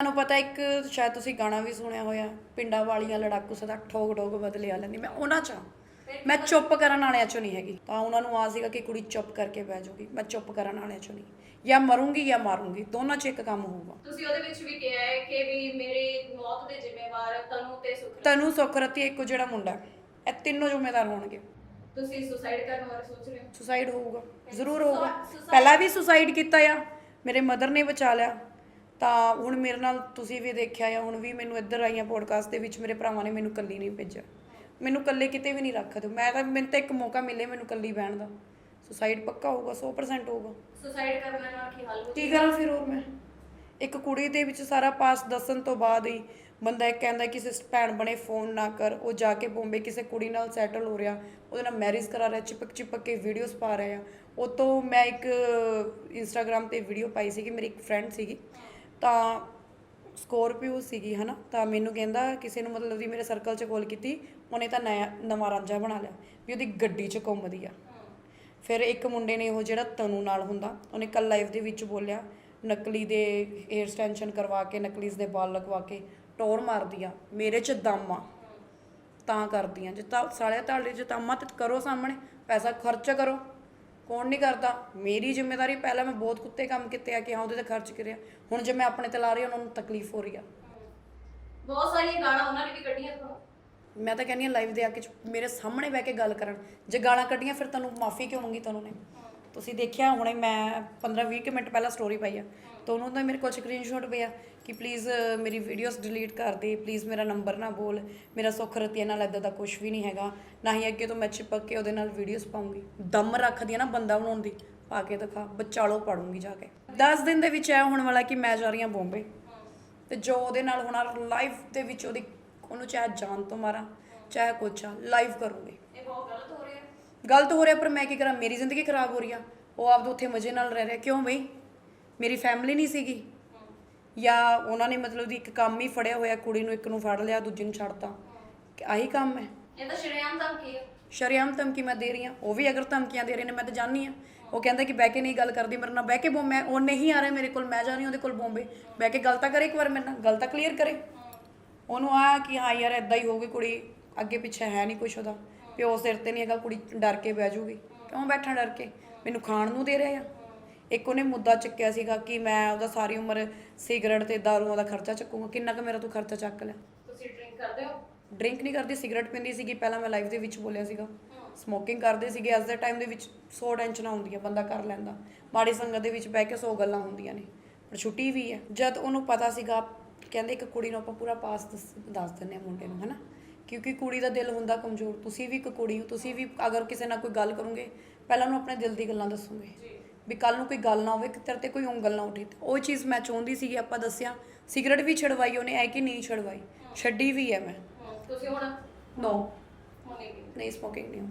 ਤੁਹਾਨੂੰ ਪਤਾ ਇੱਕ ਸ਼ਾਇਦ ਤੁਸੀਂ ਗਾਣਾ ਵੀ ਸੁਣਿਆ ਹੋਇਆ ਪਿੰਡਾਂ ਵਾਲੀਆਂ ਲੜਾਕੂ ਸਦਾ ਠੋਕ ਠੋਕ ਬਦਲਿਆ ਲੈਂਦੀ। ਮੈਂ ਉਹਨਾਂ ਚ ਹਾਂ। ਮੈਂ ਚੁੱਪ ਕਰਨ ਵਾਲਿਆਂ ਚੋਂ ਨਹੀਂ ਹੈਗੀ। ਤਾਂ ਉਹਨਾਂ ਨੂੰ ਆ ਸੀਗਾ ਕਿ ਕੁੜੀ ਚੁੱਪ ਕਰਕੇ ਬਹਿ ਜਾਊਗੀ। ਮੈਂ ਚੁੱਪ ਕਰਨ ਵਾਲਿਆਂ ਚੋਂ ਨਹੀਂ। ਜਾਂ ਮਰੂੰਗੀ ਜਾਂ ਮਾਰੂੰਗੀ ਦੋਨਾਂ ਚ ਇੱਕ ਕੰਮ ਹੋਊਗਾ। ਤੁਸੀਂ ਉਹਦੇ ਵਿੱਚ ਵੀ ਕਿਹਾ ਹੈ ਕਿ ਵੀ ਮੇਰੀ ਮੌਤ ਦੇ ਜ਼ਿੰਮੇਵਾਰ ਤਨੂ ਤੇ ਸੁਖਰੀ ਤਨੂੰ ਸੁਖਰਤੀ ਇੱਕੋ ਜਿਹੜਾ ਮੁੰਡਾ ਹੈ। ਇਹ ਤਿੰਨੋਂ ਜ਼ਿੰਮੇਦਾਰ ਹੋਣਗੇ। ਤੁਸੀਂ ਸੁਸਾਈਡ ਕਰਨ ਬਾਰੇ ਸੋਚ ਰਹੇ ਹੋ? ਸੁਸਾਈਡ ਹੋਊਗਾ। ਜ਼ਰੂਰ ਹੋਊਗਾ। ਪਹਿਲਾਂ ਵੀ ਸੁਸਾਈਡ ਕੀਤਾ ਆ। ਮੇਰੇ ਮਦਰ ਨੇ ਬਚਾ ਲਿਆ। ਤਾਂ ਹੁਣ ਮੇਰੇ ਨਾਲ ਤੁਸੀਂ ਵੀ ਦੇਖਿਆ ਆ ਹੁਣ ਵੀ ਮੈਨੂੰ ਇੱਧਰ ਆਈਆਂ ਪੋਡਕਾਸਟ ਦੇ ਵਿੱਚ ਮੇਰੇ ਭਰਾਵਾਂ ਨੇ ਮੈਨੂੰ ਕੱਲੀ ਨਹੀਂ ਭੇਜਿਆ। ਮੈਨੂੰ ਕੱਲੇ ਕਿਤੇ ਵੀ ਨਹੀਂ ਰੱਖਦੇ ਮੈਂ ਤਾਂ ਮੈਨੂੰ ਤਾਂ ਇੱਕ ਮੌਕਾ ਮਿਲੇ ਮੈਨੂੰ ਕੱਲੀ ਬਹਿਣ ਦਾ। ਸੁਸਾਈਡ ਪੱਕਾ ਹੋਊਗਾ 100% ਹੋਊਗਾ। ਸੁਸਾਈਡ ਕਰਨ ਨਾਲ ਕੀ ਹੱਲ ਹੋ ਕੀ ਕਰਾਂ ਫਿਰ ਹੋਰ ਮੈਂ? ਇੱਕ ਕੁੜੀ ਦੇ ਵਿੱਚ ਸਾਰਾ ਪਾਸ ਦੱਸਣ ਤੋਂ ਬਾਅਦ ਹੀ ਬੰਦਾ ਇਹ ਕਹਿੰਦਾ ਕਿਸੇ ਭੈਣ ਬਣੇ ਫੋਨ ਨਾ ਕਰ। ਉਹ ਜਾ ਕੇ ਬੰਬੇ ਕਿਸੇ ਕੁੜੀ ਨਾਲ ਸੈਟਲ ਹੋ ਰਿਹਾ। ਉਹਦੇ ਨਾਲ ਮੈਰਿਜ ਕਰਾ ਰਿਹਾ ਚਿਪਕ ਚਿਪਕ ਕੇ ਵੀਡੀਓਜ਼ ਪਾ ਰਿਹਾ। ਉਹ ਤੋਂ ਮੈਂ ਇੱਕ ਇੰਸਟਾਗ੍ਰam ਤੇ ਵੀਡੀਓ ਪਾਈ ਸੀਗੀ ਮੇਰੀ ਇੱਕ ਫਰੈਂਡ ਸੀਗੀ। ਤਾਂ ਸਕੋਰਪੀਓ ਸੀਗੀ, ਹਨਾ? ਤਾਂ ਮੈਨੂੰ ਕਹਿੰਦਾ ਕਿਸੇ ਨੂੰ ਮਤਲਬ ਦੀ ਮੇਰੇ ਸਰਕਲ 'ਚ ਕਾਲ ਕੀਤੀ, ਉਹਨੇ ਤਾਂ ਨਇਆ, ਨਵਾਂ ਰਾਂਝਾ ਬਣਾ ਲਿਆ, ਵੀ ਉਹਦੀ ਗੱਡੀ 'ਚ ਘੁੰਮਦੀ ਆ। ਫਿਰ ਇੱਕ ਮੁੰਡੇ ਨੇ ਉਹ ਜਿਹੜਾ ਤਨੂ ਨਾਲ ਹੁੰਦਾ, ਉਹਨੇ ਕੱਲ ਲਾਈਵ ਦੇ ਵਿੱਚ ਬੋਲਿਆ, ਨਕਲੀ ਦੇ ਹੇਅਰ ਸਟੈਂਸ਼ਨ ਕਰਵਾ ਕੇ ਨਕਲੀਸ ਦੇ ਵਾਲ ਲਗਵਾ ਕੇ, ਟੋਰ ਮਾਰਦੀ ਆ, ਮੇਰੇ 'ਚ ਦਮ ਆ। ਤਾਂ ਕਰਦੀਆਂ ਜੇ ਤਾਂ ਸਾਲੇ ਤੁਹਾਡੇ 'ਚ ਦਮ ਆ ਕਰੋ ਸਾਹਮਣੇ, ਪੈਸਾ ਖਰਚ ਕਰੋ। ਕੌਣ ਨਹੀਂ ਕਰਦਾ? ਮੇਰੀ ਜ਼ਿੰਮੇਵਾਰੀ ਪਹਿਲਾਂ ਮੈਂ ਬਹੁਤ ਕੁੱਤੇ ਕੰਮ ਕੀਤੇ ਆ ਕਿ ਹਾਂ ਉਹਦੇ ਤੇ ਖਰਚ ਕਰਿਆ। ਹੁਣ ਜੇ ਮੈਂ ਆਪਣੇ ਤੇ ਲਾ ਰਹੀ ਹਾਂ, ਉਹਨਾਂ ਨੂੰ ਤਕਲੀਫ ਹੋ ਰਹੀ ਆ। ਬਹੁਤ ਸਾਰੀਆਂ ਗਾਣਾ ਉਹਨਾਂ ਨੇ ਵੀ ਕੱਢੀਆਂ ਤੁਹਾਨੂੰ। ਮੈਂ ਤਾਂ ਕਹਿੰਦੀ ਹਾਂ ਲਾਈਵ ਦੇ ਆ ਕੇ ਮੇਰੇ ਸਾਹਮਣੇ ਬਹਿ ਕੇ ਗੱਲ ਕਰਨ। ਜੇ ਗਾਲਾਂ ਕੱਢੀਆਂ ਫਿਰ ਤੁਹਾਨੂੰ ਮਾਫੀ ਕਿਉਂ ਮੰਗੀ ਤੁਹਾਨੂੰ ਨੇ ਤੁਸੀਂ ਦੇਖਿਆ, ਹੁਣੇ ਮੈਂ 15-20 ਕੁ ਮਿੰਟ ਪਹਿਲਾਂ ਸਟੋਰੀ ਪਾਈ ਆ। ਤਾਂ ਉਹਨੂੰ ਤਾਂ ਮੇਰੇ ਕੋਲ ਸਕਰੀਨਸ਼ਾਟ ਪਿਆ ਕਿ ਪਲੀਜ਼ ਮੇਰੀ ਵੀਡੀਓਜ਼ ਡਿਲੀਟ ਕਰ ਦੇ ਪਲੀਜ਼ ਮੇਰਾ ਨੰਬਰ ਨਾ ਬੋਲ, ਮੇਰਾ ਸੁੱਖ ਰਤੀਆ ਨਾਲ ਇਦਾਂ ਦਾ ਕੁਝ ਵੀ ਨਹੀਂ ਹੈਗਾ, ਨਾ ਹੀ ਅੱਗੇ ਤੋਂ ਮੈਂ ਚਿਪਕ ਕੇ ਉਹਦੇ ਨਾਲ ਵੀਡੀਓਜ਼ ਪਾਉਂਗੀ। ਦਮ ਰੱਖਦੀ ਆ ਨਾ ਬੰਦਾ ਬਣਾਉਣ ਦੀ, ਪਾ ਕੇ ਦਿਖਾ ਬਚਾਲੋ ਪੜੂੰਗੀ ਜਾ ਕੇ। 10 ਦਿਨ ਦੇ ਵਿੱਚ ਇਹ ਹੋਣ ਵਾਲਾ ਕਿ ਮੈਂ ਜਾ ਰਹੀ ਹਾਂ ਬੰਬੇ। ਤੇ ਜੋ ਉਹਦੇ ਨਾਲ ਹੋਣਾ ਲਾਈਫ ਦੇ ਵਿੱਚ ਉਹਦੀ, ਉਹਨੂੰ ਚਾਹੇ ਜਾਨ ਤੋਂ ਮਾਰਾਂ, ਚਾਹੇ ਕੁਛ ਆ ਲਾਈਵ ਕਰੂੰਗੀ। ਇਹ ਬਹੁਤ ਗਲਤ ਹੋ ਰਿਹਾ ਹੈ ਹੋ ਪਰ ਮੈਂ ਕੀ ਕਰਾਂ? ਮੇਰੀ ਜ਼ਿੰਦਗੀ ਖਰਾਬ ਹੋ ਰਹੀ ਆ। ਉਹ ਆਪਦੇ ਉੱਥੇ ਮਜ਼ੇ ਨਾਲ ਰਹਿ ਰਿਹਾ। ਕਿਉਂ ਬਈ? ਮੇਰੀ ਫੈਮਿਲੀ ਨਹੀਂ ਸੀਗੀ। ਜਾਂ ਉਹਨਾਂ ਨੇ ਮਤਲਬ ਦੀ ਇੱਕ ਕੰਮ ਹੀ ਫੜਿਆ ਹੋਇਆ ਕੁੜੀ ਨੂੰ ਇੱਕ ਨੂੰ ਫੜ ਲਿਆ ਦੂਜੀ ਨੂੰ ਛੱਡਤਾ। ਕਿ ਆਹੀ ਕੰਮ ਹੈ। ਇਹ ਤਾਂ ਸ਼ਰੇਆਮ ਧਮਕੀ ਹੈ ਸ਼ਰੇਆਮ ਧਮਕੀ ਮੈਂ ਦੇ ਰਹੀ ਹਾਂ। ਉਹ ਵੀ ਅਗਰ ਧਮਕੀਆਂ ਦੇ ਰਹੇ ਨੇ ਮੈਂ ਤਾਂ ਜਾਣੀ ਆ ਉਹ ਕਹਿੰਦਾ ਕਿ ਬਹਿ ਕੇ ਨਹੀਂ ਗੱਲ ਕਰਦੀ ਮੇਰੇ ਨਾਲ ਬਹਿ ਕੇ ਬੋ ਮੈਂ ਉਹ ਨਹੀਂ ਆ ਰਿਹਾ ਮੇਰੇ ਕੋਲ ਮੈਂ ਜਾ ਰਹੀ ਹਾਂ ਉਹਦੇ ਕੋਲ ਬੰਬੇ। ਬਹਿ ਕੇ ਗੱਲ ਤਾਂ ਕਰੇ ਇੱਕ ਵਾਰ ਮੇਰੇ ਨਾਲ ਗੱਲ ਤਾਂ ਕਲੀਅਰ ਕਰੇ। ਉਹਨੂੰ ਆ ਕਿ ਹਾਂ ਯਾਰ ਇਦਾਂ ਹੀ ਹੋਊਗੀ ਕੁੜੀ। ਅੱਗੇ ਪਿੱਛੇ ਹੈ ਨਹੀਂ ਕੁਛ ਉਹਦਾ। ਪਿਓ ਸਿਰ ਤੇ ਨਹੀਂ ਹੈਗਾ ਕੁੜੀ ਡਰ ਕੇ ਬਹਿ ਜਾਊਗੀ ਕਿਉਂ ਬੈਠਾ ਡਰ ਕੇ? ਮੈਨੂੰ ਖਾਣ ਨੂੰ ਦੇ ਰਿਹਾ ਆ। ਇੱਕ ਉਹਨੇ ਮੁੱਦਾ ਚੱਕਿਆ ਸੀਗਾ ਕਿ ਮੈਂ ਉਹਦਾ ਸਾਰੀ ਉਮਰ ਸਿਗਰਟ ਤੇ ਦਾਰੂਆਂ ਦਾ ਖਰਚਾ ਚੱਕੂਗਾ। ਕਿੰਨਾ ਕੁ ਮੇਰਾ ਤੂੰ ਖਰਚਾ ਚੱਕ ਲਿਆ ਤੁਸੀਂ ਡਰਿੰਕ ਕਰਦੇ ਹੋ? ਡਰਿੰਕ ਨਹੀਂ ਕਰਦੀ ਸਿਗਰਟ ਪੀਂਦੀ ਸੀਗੀ। ਪਹਿਲਾਂ ਮੈਂ ਲਾਈਵ ਦੇ ਵਿੱਚ ਬੋਲਿਆ ਸੀਗਾ। ਸਮੋਕਿੰਗ ਕਰਦੇ ਸੀਗੇ। ਅੱਜ ਦੇ ਟਾਈਮ ਦੇ ਵਿੱਚ 100 ਟੈਨਸ਼ਨਾਂ ਹੁੰਦੀਆਂ ਬੰਦਾ ਕਰ ਲੈਂਦਾ। ਮਾੜੀ ਸੰਗਤ ਦੇ ਵਿੱਚ ਬਹਿ ਕੇ 100 ਗੱਲਾਂ ਹੁੰਦੀਆਂ ਨੇ। ਪਰ ਛੁੱਟੀ ਵੀ ਹੈ ਜਦ ਉਹਨੂੰ ਪਤਾ ਸੀਗਾ ਕਹਿੰਦੇ ਇੱਕ ਕੁੜੀ ਨੂੰ ਆਪਾਂ ਪੂਰਾ ਪਾਸ ਦੱਸ ਦੱਸ ਦਿੰਦੇ ਆ ਮੁੰਡੇ ਨੂੰ ਹਨਾ? ਕਿਉਂਕਿ ਕੁੜੀ ਦਾ ਦਿਲ ਹੁੰਦਾ ਕਮਜ਼ੋਰ। ਤੁਸੀਂ ਵੀ ਇੱਕ ਕੁੜੀ ਹੋ ਤੁਸੀਂ ਵੀ ਅਗਰ ਕਿਸੇ ਨਾਲ ਕੋਈ ਗੱਲ ਕਰੋਗੇ ਪਹਿਲਾਂ ਉਹਨੂੰ ਆਪਣੇ ਦਿਲ ਦੀ ਗੱਲਾਂ ਦੱਸੋਗੇ। ਵੀ ਕੱਲ ਨੂੰ ਕੋਈ ਗੱਲ ਨਾ ਹੋਵੇ ਕਿ ਤੇਰੇ ਤੇ ਕੋਈ ਉਂਗਲ ਨਾ ਉੱਠੇ। ਉਹ ਚੀਜ਼ ਮੈਂ ਚਾਹੁੰਦੀ ਸੀਗੀ ਆਪਾਂ ਦੱਸਿਆ ਸਿਗਰਟ ਵੀ ਛਡਵਾਈ ਉਹਨੇ ਐ ਕਿ ਨਹੀਂ ਛਡਵਾਈ ਛੱਡੀ ਵੀ ਹੈ ਮੈਂ। ਤੁਸੀਂ ਹੁਣ? ਨੋ ਨਹੀਂ। ਸਮੋਕਿੰਗ ਨਹੀਂ